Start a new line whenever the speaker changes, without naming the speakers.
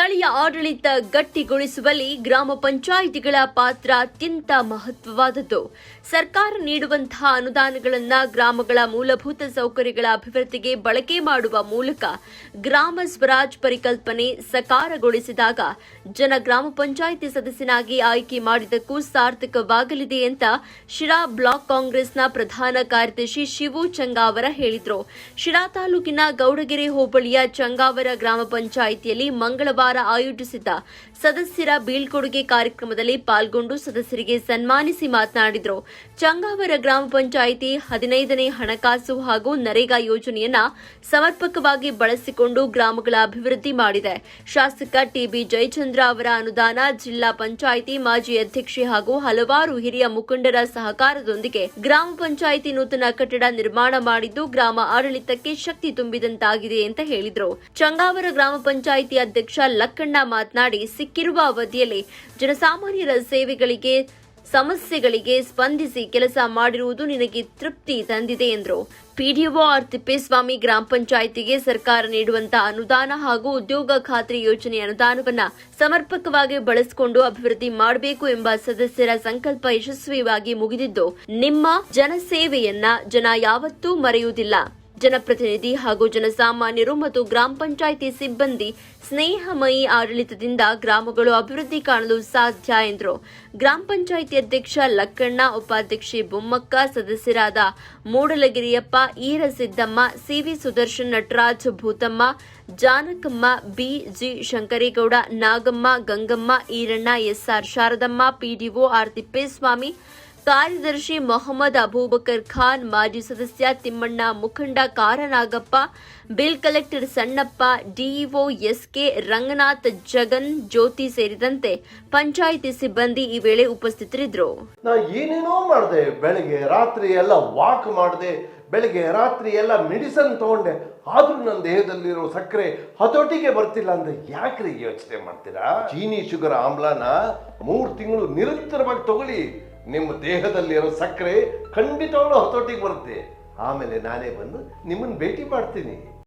ಸ್ಥಳೀಯ ಆಡಳಿತ ಗಟ್ಟಿಗೊಳಿಸುವಲ್ಲಿ ಗ್ರಾಮ ಪಂಚಾಯಿತಿಗಳ ಪಾತ್ರ ಅತ್ಯಂತ ಮಹತ್ವವಾದದ್ದು. ಸರ್ಕಾರ ನೀಡುವಂತಹ ಅನುದಾನಗಳನ್ನು ಗ್ರಾಮಗಳ ಮೂಲಭೂತ ಸೌಕರ್ಯಗಳ ಅಭಿವೃದ್ಧಿಗೆ ಬಳಕೆ ಮಾಡುವ ಮೂಲಕ ಗ್ರಾಮ ಸ್ವರಾಜ್ ಪರಿಕಲ್ಪನೆ ಸಕಾರಗೊಳಿಸಿದಾಗ ಜನ ಗ್ರಾಮ ಪಂಚಾಯಿತಿ ಸದಸ್ಯನಾಗಿ ಆಯ್ಕೆ ಮಾಡಿದ್ದಕ್ಕೂ ಸಾರ್ಥಕವಾಗಲಿದೆ ಅಂತ ಶಿರಾ ಬ್ಲಾಕ್ ಕಾಂಗ್ರೆಸ್ನ ಪ್ರಧಾನ ಕಾರ್ಯದರ್ಶಿ ಶಿವು ಚಂಗಾವರ ಹೇಳಿದರು. ಶಿರಾ ತಾಲೂಕಿನ ಗೌಡಗೆರೆ ಹೋಬಳಿಯ ಚಂಗಾವರ ಗ್ರಾಮ ಪಂಚಾಯಿತಿಯಲ್ಲಿ ಮಂಗಳವಾರ ಆಯೋಜಿಸಿದ್ದ ಸದಸ್ಯರ ಬೀಳ್ಕೊಡುಗೆ ಕಾರ್ಯಕ್ರಮದಲ್ಲಿ ಪಾಲ್ಗೊಂಡು ಸದಸ್ಯರಿಗೆ ಸನ್ಮಾನಿಸಿ ಮಾತನಾಡಿದರು. ಚಂಗಾವರ ಗ್ರಾಮ ಪಂಚಾಯಿತಿ ಹದಿನೈದನೇ ಹಣಕಾಸು ಹಾಗೂ ನರೇಗಾ ಯೋಜನೆಯನ್ನ ಸಮರ್ಪಕವಾಗಿ ಬಳಸಿಕೊಂಡು ಗ್ರಾಮಗಳ ಅಭಿವೃದ್ಧಿ ಮಾಡಿದೆ. ಶಾಸಕ ಟಿಬಿ ಜಯಚಂದ್ರ ಅವರ ಅನುದಾನ ಜಿಲ್ಲಾ ಪಂಚಾಯಿತಿ ಮಾಜಿ ಅಧ್ಯಕ್ಷೆ ಹಾಗೂ ಹಲವಾರು ಹಿರಿಯ ಮುಖಂಡರ ಸಹಕಾರದೊಂದಿಗೆ ಗ್ರಾಮ ಪಂಚಾಯಿತಿ ನೂತನ ಕಟ್ಟಡ ನಿರ್ಮಾಣ ಮಾಡಿದ್ದು ಗ್ರಾಮ ಆಡಳಿತಕ್ಕೆ ಶಕ್ತಿ ತುಂಬಿದಂತಾಗಿದೆ ಅಂತ ಹೇಳಿದರು. ಚಂಗಾವರ ಗ್ರಾಮ ಪಂಚಾಯಿತಿ ಅಧ್ಯಕ್ಷ ಲಕ್ಕಣ್ಣ ಮಾತನಾಡಿ, ಸಿಕ್ಕಿರುವ ಅವಧಿಯಲ್ಲಿ ಜನಸಾಮಾನ್ಯರ ಸೇವೆಗಳಿಗೆ, ಸಮಸ್ಯೆಗಳಿಗೆ ಸ್ಪಂದಿಸಿ ಕೆಲಸ ಮಾಡಿರುವುದು ನಿನಗೆ ತೃಪ್ತಿ ತಂದಿದೆ ಎಂದರು. ಪಿಡಿಒ ಆರ್ ತಿಪ್ಪೇಸ್ವಾಮಿ ಗ್ರಾಮ ಪಂಚಾಯಿತಿಗೆ ಸರ್ಕಾರ ನೀಡುವಂತಹ ಅನುದಾನ ಹಾಗೂ ಉದ್ಯೋಗ ಖಾತ್ರಿ ಯೋಜನೆ ಅನುದಾನವನ್ನ ಸಮರ್ಪಕವಾಗಿ ಬಳಸಿಕೊಂಡು ಅಭಿವೃದ್ಧಿ ಮಾಡಬೇಕು ಎಂಬ ಸದಸ್ಯರ ಸಂಕಲ್ಪ ಯಶಸ್ವಿಯಾಗಿ ಮುಗಿದಿದ್ದು, ನಿಮ್ಮ ಜನಸೇವೆಯನ್ನ ಜನ ಯಾವತ್ತೂ ಮರೆಯುವುದಿಲ್ಲ. ಜನಪ್ರತಿನಿಧಿ ಹಾಗೂ ಜನಸಾಮಾನ್ಯರು ಮತ್ತು ಗ್ರಾಮ ಪಂಚಾಯಿತಿ ಸಿಬ್ಬಂದಿ ಸ್ನೇಹಮಯಿ ಆಡಳಿತದಿಂದ ಗ್ರಾಮಗಳು ಅಭಿವೃದ್ಧಿ ಕಾಣಲು ಸಾಧ್ಯ ಎಂದರು. ಗ್ರಾಮ ಪಂಚಾಯಿತಿ ಅಧ್ಯಕ್ಷ ಲಕ್ಕಣ್ಣ, ಉಪಾಧ್ಯಕ್ಷೆ ಬೊಮ್ಮಕ್ಕ, ಸದಸ್ಯರಾದ Mudalagiriyappa, Eerasiddamma, CV Sudarshan Nataraj Bhutamma, Janakamma B G Shankaregowda, Nagamma, Gangamma, Eeranna, SR Sharadamma PDO R Thippeswamy ಕಾರ್ಯದರ್ಶಿ ಮೊಹಮ್ಮದ್ ಅಬೂಬಕರ್ ಖಾನ್, ಮಾಜಿ ಸದಸ್ಯ ತಿಮ್ಮಣ್ಣ ಮುಖಂಡ Karanagappa, bill collector Sannappa, DEO SK Ranganath, Jagan Jyothi ಸೇರಿದಂತೆ ಪಂಚಾಯಿತಿ ಸಿಬ್ಬಂದಿ ಈ ವೇಳೆ ಉಪಸ್ಥಿತರಿದ್ದರು.
ಏನೇನೋ ಮಾಡಿದೆ, ಬೆಳಿಗ್ಗೆ ರಾತ್ರಿ ಎಲ್ಲ ವಾಕ್ ಮಾಡಿದೆ, ಬೆಳಿಗ್ಗೆ ರಾತ್ರಿ ಎಲ್ಲ ಮೆಡಿಸನ್ ತಗೊಂಡೆ, ಆದ್ರೂ ನನ್ನ ದೇಹದಲ್ಲಿರೋ ಸಕ್ಕರೆ ಹತೋಟಿಗೆ ಬರ್ತಿಲ್ಲ ಅಂದ್ರೆ ಯಾಕ್ರಿ ಯೋಚನೆ ಮಾಡ್ತೀರಾ? ಚೀನಿ ಶುಗರ್ ಆಮ್ಲನ ಮೂರು ತಿಂಗಳು ನಿರಂತರವಾಗಿ ತಗೊಳ್ಳಿ. ನಿಮ್ಮ ದೇಹದಲ್ಲಿರೋ ಸಕ್ಕರೆ ಖಂಡಿತವಾಗ್ಲೂ ಹತೋಟಿಗೆ ಬರುತ್ತೆ. ಆಮೇಲೆ ನಾನೇ ಬಂದು ನಿಮ್ಮನ್ನು ಭೇಟಿ ಮಾಡ್ತೀನಿ.